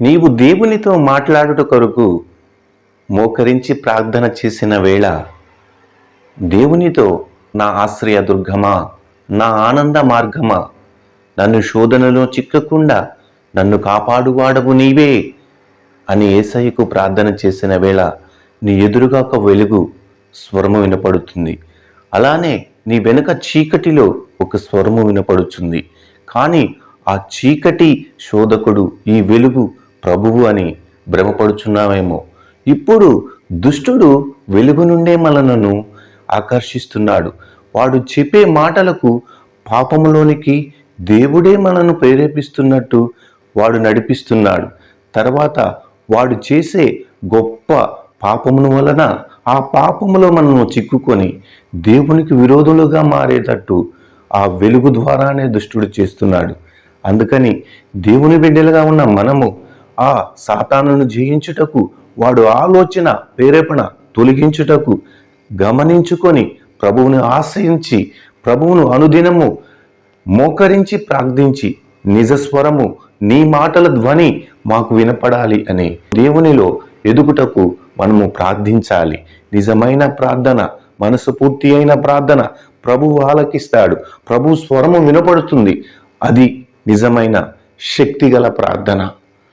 నీవు దేవునితో మాట్లాడుట కొరకు మోకరించి ప్రార్థన చేసిన వేళ దేవునితో నా ఆశ్రయ దుర్గమా నా ఆనంద మార్గమా? నన్ను శోధనలో చిక్కకుండా నన్ను కాపాడువాడవు నీవే అని ఏసయ్యకు ప్రార్థన చేసిన వేళ నీ ఎదురుగా ఒక వెలుగు స్వరము వినపడుతుంది. అలానే నీ వెనుక చీకటిలో ఒక స్వరము వినపడుతుంది. కానీ ఆ చీకటి శోధకుడు ఈ వెలుగు ప్రభువు అని భ్రమపడుచున్నామేమో ఇప్పుడు దుష్టుడు వెలుగు నుండే మనలను ఆకర్షిస్తున్నాడు. వాడు చెప్పే మాటలకు పాపములోనికి దేవుడే మనను ప్రేరేపిస్తున్నట్టు వాడు నడిపిస్తున్నాడు. తర్వాత వాడు చేసే గొప్ప పాపమును వలన ఆ పాపములో మనము చిక్కుకొని దేవునికి విరోధులుగా మారేటట్టు ఆ వెలుగు ద్వారానే దుష్టుడు చేస్తున్నాడు. అందుకని దేవుని బిడ్డలుగా ఉన్న మనము ఆ సాతానును జయించుటకు వాడు ఆలోచన ప్రేరేపణ తొలగించుటకు గమనించుకొని ప్రభువుని ఆశ్రయించి ప్రభువును అనుదినము మోకరించి ప్రార్థించి నిజస్వరము నీ మాటల ధ్వని మాకు వినపడాలి అని దేవునిలో ఎదుగుటకు మనము ప్రార్థించాలి. నిజమైన ప్రార్థన మనసు పూర్తి అయిన ప్రార్థన ప్రభువు ఆలకిస్తాడు ప్రభు స్వరము వినపడుతుంది. అది నిజమైన శక్తిగల ప్రార్థన.